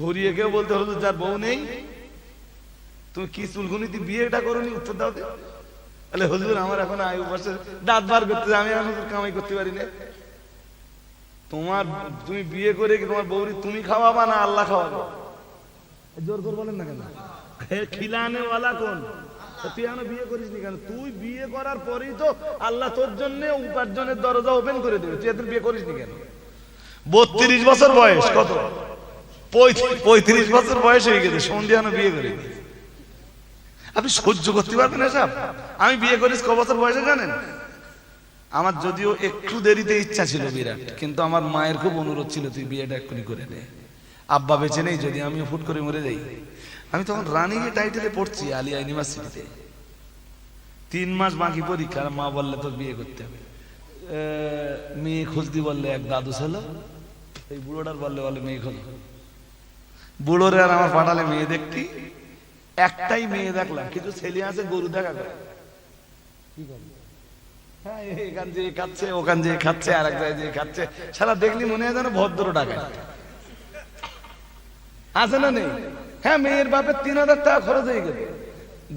ঘুরিয়ে কেউ বলতে হলো যার বউ নেই তুমি কি চুলকুনিতে বিয়েটা করোনি? উত্তর দাও। তাহলে হুজুর আমার এখন আয়ু বছর দাঁত বার করতে আমি এখন কামাই করতে পারি না। তোমার তুমি বিয়ে করে কি তোমার বউরি তুমি খাওয়াবা না আল্লাহ খাওয়াবে? জোর করে বলেন না কেন? খিলানে ওয়ালা কোন? তুই এখনও বিয়ে করিস নি কেন? তুই বিয়ে করার পরেই তো আল্লাহ তোর জন্য উপার্জনের দরজা ওপেন করে দেবে তুই এত বিয়ে করিস নি কেন? বত্রিশ বছর বয়স কত? পঁয়ত্রিশ- বছর বয়স হয়ে গেছে, সন্ধ্যানো বিয়ে করে। আপনি সহ্য করতে পারবেন এসব আমি বিয়ে করিস ক বছর বয়সে জানেন? আমার যদিও একটু দেরিতে ইচ্ছা ছিল বিরাট, কিন্তু আমার মায়ের খুব অনুরোধ ছিল, তুই বিয়েটা এক্ষুনি করে নে। আব্বা বেঁচে নেই, যদি আমিও ফুট করে মরে যাই। আমি তখন রানিং এ টাইটেলে পড়ছি, আলিয়া ইউনিভার্সিটিতে তিন মাস বাকি পরীক্ষা, আর মা বললে, তোর বিয়ে করতে হবে। মেয়ে খুঁজতি বললে, এক দাদু ছিল। এই বুড়োটার বললে, বলে, মেয়ে খোঁজ বুড়োরে আর আমার পাঠালে মেয়ে দেখতি? একটাই মেয়ে দেখলাম কিছু ছেলে আছে, গরু দেখা করে। হ্যাঁ এখান যে খাচ্ছে, ওখান যে খাচ্ছে আর এক যে খাচ্ছে। সারা দেখলি মনে হয় যেন ভদ্র টাকা আছে না নেই? হ্যাঁ মেয়ের বাপের তিন হাজার টাকা খরচ হয়ে গেল।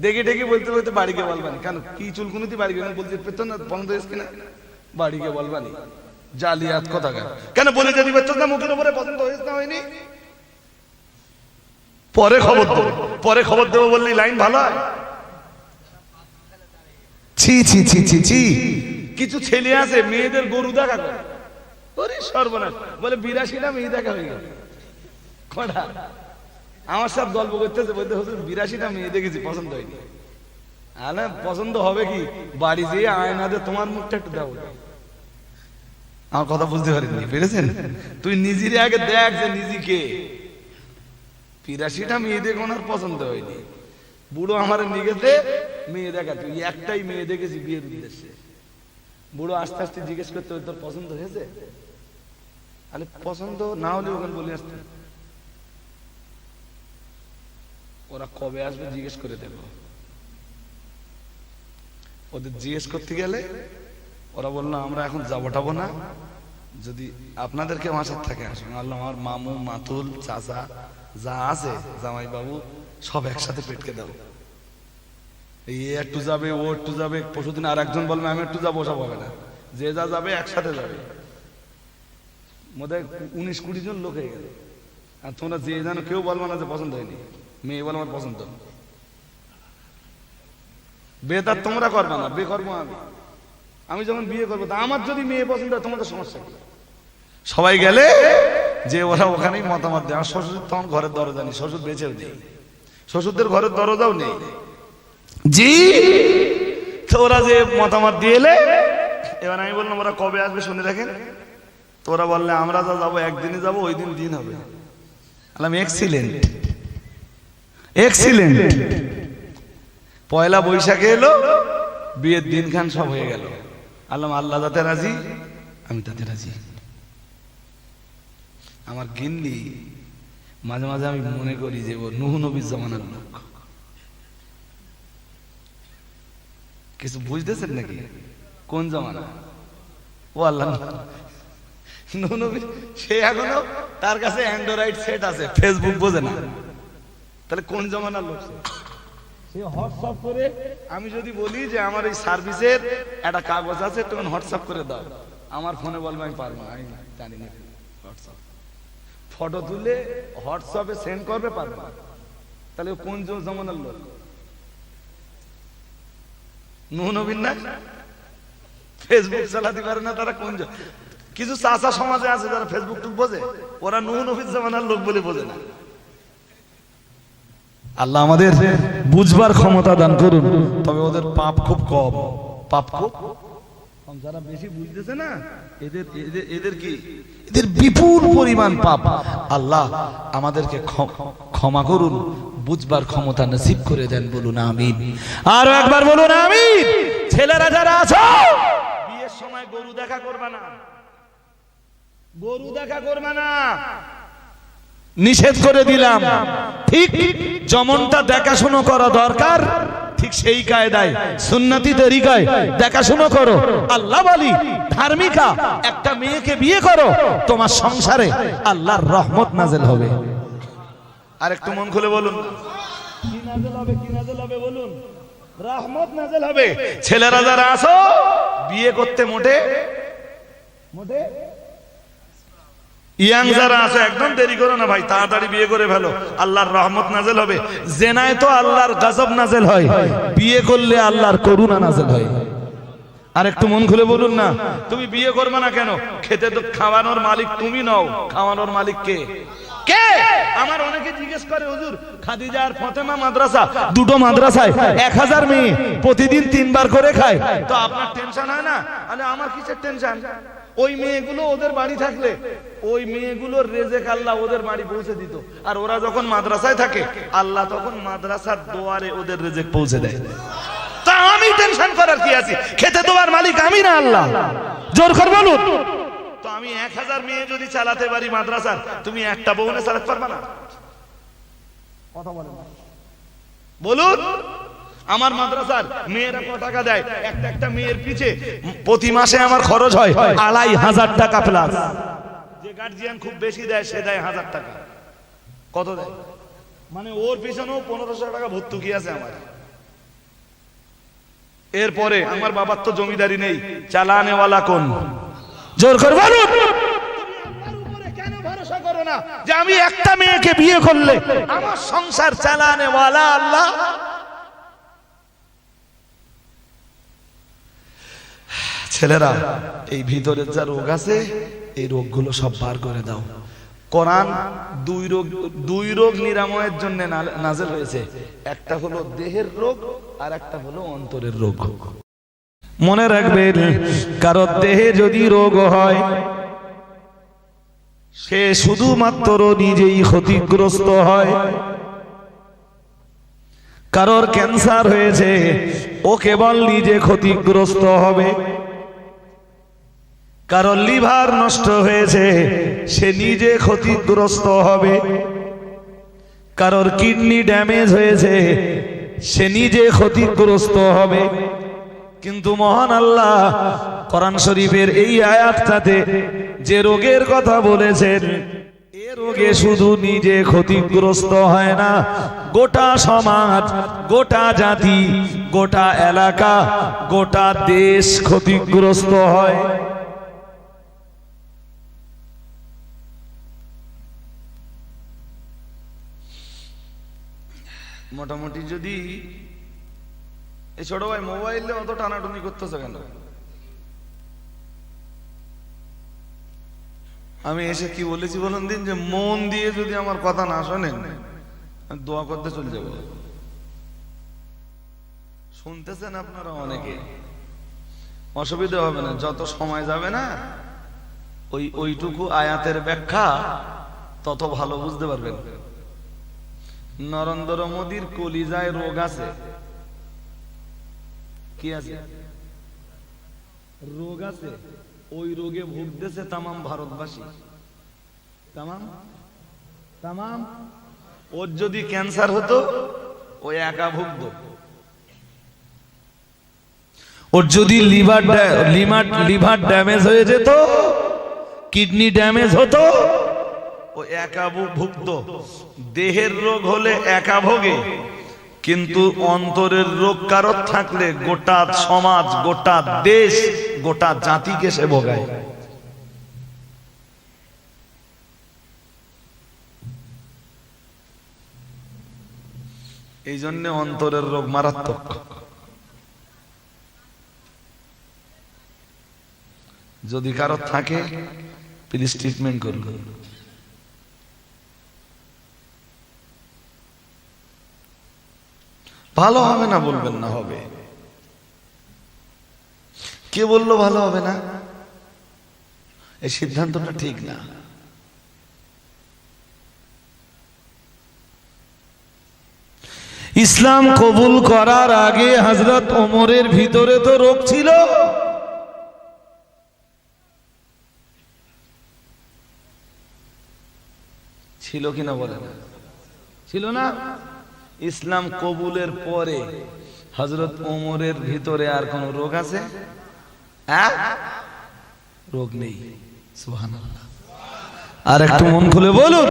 দেখে ডেকে বলতে বলতে বাড়িকে বলবানি। কেন, কি চুলকুনিতে বাড়ি গেলেন বলতে পেতো না বন্ধ হয়েছে কিনা? বাড়িকে বলবানি। জালিয়াত কথা কেন, বলে যদি না মুখের উপরে পছন্দ হয়েছে না হয়নি? পরে খবর দেবো। পরে খবর দেবো বললি লাইন ভালো ছি ছি ছি ছি ছি। কিছু ছেলে আছে, মেয়েদের গরু দেখা করে। সর্বনাশ। বলে বিরাশিটা মেয়ে দেখা হয়ে গেল। আমার সব গল্প করতেছে বলতে হুজুর বিরাশিটা মেয়ে দেখেছি, পছন্দ হয়নি। আরে, পছন্দ হবে কি? বাড়ি যেয়ে আয়নাতে তোমার মুখটা একটু দাও। আমার কথা বুঝতে পারিনি, পেরেছেন? তুই নিজের আগে দেখ যে নিজেকে বিরাশিটা মেয়ে দেখে ওনার পছন্দ হয়নি। বুড়ো আমার নিগেতে মেয়ে দেখা, তুই একটাই মেয়ে দেখেছি বিয়ের উদ্দেশ্যে। বুড়ো আস্তে আস্তে জিজ্ঞেস করতে তোর পছন্দ হয়েছে? আরে, পছন্দ না হলে ওখানে বলে আসতে। ওরা কবে আসবে জিজ্ঞেস করে দেব ওদের জিজ্ঞেস করতে গেলে ওরা বলল, আমরা এখন যাব টাবো না। যদি আপনাদেরকে আসার থাকে, আসুন। আল্লাহ আমার মামু, মাতুল, চাচা যা আছে, জামাই বাবু, সব একসাথে পেটকে দাও এই একটু যাবে, ও একটু যাবে, পরশুদিন আর একজন বলবে, আমি একটু যাব, সব হবে না। যে যা যাবে, একসাথে যাবে। মধ্যে উনিশ কুড়ি জন লোক হয়ে গেল। আর তোমরা যে জানো কেউ বলব না যে পছন্দ হয়নি। মেয়ে বলো আমার পছন্দ। বিয়ে তার তোমরা করবে না বিয়ে করব আমি। আমি যখন বিয়ে করব, তা আমার যদি মেয়ে পছন্দ হয়, তোমাদের সমস্যা সবাই গেলে যে ওরা ওখানেই মতামত দেয়। আমার শ্বশুর তখন ঘরের দরজা নেই, শ্বশুর বেঁচেও নেই। শ্বশুরদের ঘরের দরজাও নেই। জি! তো ওরা যে মতামত দিয়ে এলে, এবার আমি বললাম, ওরা কবে আসবে শুনে রাখেন তোরা বললে, আমরা যা যাব, একদিনে যাব, ওই দিন দিন হবে। আলাম এক্সিলেন্ট এক্সিলেন্ট পয়লা বৈশাখে এলো, বিয়ের দিন খান সব হয়ে গেল। আল্লাহ আল্লাহ যাতে রাজি, আমি তাতে রাজি। আমার গিন্নি মাঝে মাঝে আমি মনে করি যে ও নুহ নবীর জমানার লোক। কিছু বুঝতেছেন নাকি? কোন জমানা? ও আল্লাহ নুহ নবী সে এখনও তার কাছে অ্যান্ড্রয়েড সেট আছে ফেসবুক বোঝে না। তাহলে কোন জমানার লোক সে? হোয়াটসঅ্যাপ করে আমি যদি বলি যে আমার এই সার্ভিসের একটা কাগজ আছে তখন হোয়াটসঅ্যাপ করে দাও। আমার ফোনে বলব আমি পারব আমি জানি না। হোয়াটসঅ্যাপ। ফটো তুলে হোয়াটসঅ্যাপে সেন্ড করবে পারবে। তাহলে কোন জমানার লোক? নুহ নবীন না? ফেসবুক চালাতে পারে না তারা কোন কিছু চাষা সমাজে আছে যারা ফেসবুক টুক বোঝে, ওরা নুহ নবীর জমানার লোক বলে বোঝে না। আল্লাহ আমাদের বুঝবার ক্ষমতা দান করুন, তবে ওদের পাপ খুব কম। পাপ খুব। যারা বেশি বুঝতেছে না এদের এদের এদের কি? এদের বিপুল পরিমাণ পাপ। আল্লাহ আমাদেরকে ক্ষমা করুন বুঝবার ক্ষমতা নসিব করে দেন বলুন আমিন। আরও একবার বলুন আমিন। ছেলেরা যারা আছো বিয়ের সময় গরু দেখা করবে না। গরু দেখা করবে না। নিষেধ করে দিলাম। ঠিক যেমনটা দেখাশুনো করা দরকার ঠিক সেই কায়দায় সুন্নতি তরিকায় দেখাশোনা করো। আল্লাহ বলি ধার্মিকা একটা মেয়েকে বিয়ে করো তোমার সংসারে আল্লাহর রহমত নাজেল হবে। আর একটু মন খুলে বলুন। কি নাজেল হবে কি নাজেল হবে বলুন। রহমত নাজেল হবে। ছেলেরা যারা আসো বিয়ে করতে মোটে? মোটে? ইয়াং যারা আছে একদম দেরি করো না ভাই তাড়াতাড়ি বিয়ে করে ফেলো। আল্লাহর রহমত নাজেল হবে। জেনায় তো আল্লাহর গজব নাজেল হয়। বিয়ে করলে আল্লাহর করুণা নাজেল হয়। আর একটু মন খুলে বলুন না তুমি বিয়ে করবে না কেন? খেতে তো খাওয়ানোর মালিক তুমি নও। খাওয়ানোর মালিক কে? কে? আমার অনেকে জিজ্ঞেস করে হুজুর খাদিজা আর ফতেমা মাদ্রাসা দুটো মাদ্রাসায় এক হাজার মেয়ে প্রতিদিন তিনবার করে খায়। তো আপনার টেনশন হয় না? আরে আমার কিসের টেনশন ওই মেয়েগুলো ওদের বাড়ি থাকলে, ওই মেয়েগুলোর রেজেক আল্লাহ ওদের বাড়ি পৌঁছে দিত। আর ওরা যখন মাদ্রাসায় থাকে, আল্লাহ তখন মাদ্রাসার দোয়ারে ওদের রেজেক পৌঁছে দেয়। তা আমি টেনশন করার কি আছে? খেতে দেওয়ার মালিক আমি না আল্লাহ। জোর কর বলুন। তো আমি এক হাজার মেয়ে যদি চালাতে পারি মাদ্রাসার, তুমি একটা বউনে চালাতে পারবা না? কথা বলেন বলুন। আমার মাদ্রাসার মেয়েরা ক টাকা দেয়? একটা একটা মেয়ের পিছে প্রতি মাসে আমার খরচ হয় আড়াই হাজার টাকা প্লাস যে গার্জিয়ান খুব বেশি দেয়, সে দেয় হাজার টাকা। কত দেয়? মানে ওর পিছনেও পনেরোশো টাকা ভর্তুকি আছে আমার। এরপরে আমার বাবার তো জমিদারি নেই, চালানেওয়ালা কোন? জোর করে না? যে আমি একটা মেয়েকে বিয়ে করলে আমার সংসার চালানেওয়ালা আল্লাহ ছেলেরা, এই ভিতরের যা রোগ আছে, এই রোগগুলো সব বার করে দাও। কোরআন দুই রোগ দুই রোগ নিরাময়ের জন্য নাজেল হয়েছে। একটা হলো দেহের রোগ, আর একটা হলো অন্তরের রোগ। মনে রাখবেন, কারও দেহে যদি রোগ হয়, সে শুধুমাত্র নিজেই ক্ষতিগ্রস্ত হয়। কারোর ক্যান্সার হয়েছে, ও কেবল নিজে ক্ষতিগ্রস্ত হবে। কারোর লিভার নষ্ট হয়েছে, সে নিজে ক্ষতিগ্রস্ত হবে। কারোর কিডনি ড্যামেজ হয়েছে, সে নিজে ক্ষতিগ্রস্ত হবে। কিন্তু মহান আল্লাহ কোরআন শরীফের এই আয়াতটাতে যে রোগের কথা বলেছেন, এ রোগে শুধু নিজে ক্ষতিগ্রস্ত হয় না, গোটা সমাজ, গোটা জাতি, গোটা এলাকা, গোটা দেশ ক্ষতিগ্রস্ত হয়। মোটামুটি যদি এই ছোট ভাই মোবাইলে অত টানাটুনি করতেছে কেন? আমি এসে কি বলেছি বলুন দিন যে, মন দিয়ে যদি আমার কথা না শোনেন দোয়া করতে চলে যাব। শুনতেছেন আপনারা অনেকে? অসুবিধা হবে না, যত সময় যাবে না, ওই ওইটুকু আয়াতের ব্যাখ্যা তত ভালো বুঝতে পারবেন। নরেন্দ্র মোদীর কলিজায় রোগ আছে। কি আছে? রোগ আছে, ওই রোগে ভুগতেছে তামাম ভারতবাসী। তামাম? তামাম? ওর যদি ক্যান্সার হতো ওই একা ভুগতো। ওর যদি লিভার লিভার ড্যামেজ হয়ে যেত, কিডনি ড্যামেজ হতো ও একা ভু- ভুগতো দেহের রোগ হলে একা ভোগে কিন্তু অন্তরের রোগ কারোর থাকলে গোটা সমাজ, গোটা দেশ, গোটা জাতিকে সে ভোগায়। এই জন্য অন্তরের রোগ মারাত্মক। যদি কারও থাকে প্লিজ ট্রিটমেন্ট ভালো হবে না বলবেন না, হবে। কে বলল ভালো হবে না? এই সিদ্ধান্তটা ঠিক না। ইসলাম কবুল করার আগে হজরত ওমরের ভিতরে তো রোগ ছিল। ছিল কিনা বলে ছিল না? ইসলাম কবুলের পরে হজরত ওমরের ভিতরে আর কোন রোগ আছে? হ্যাঁ? রোগ নেই। আর একটু মন খুলে বলুন।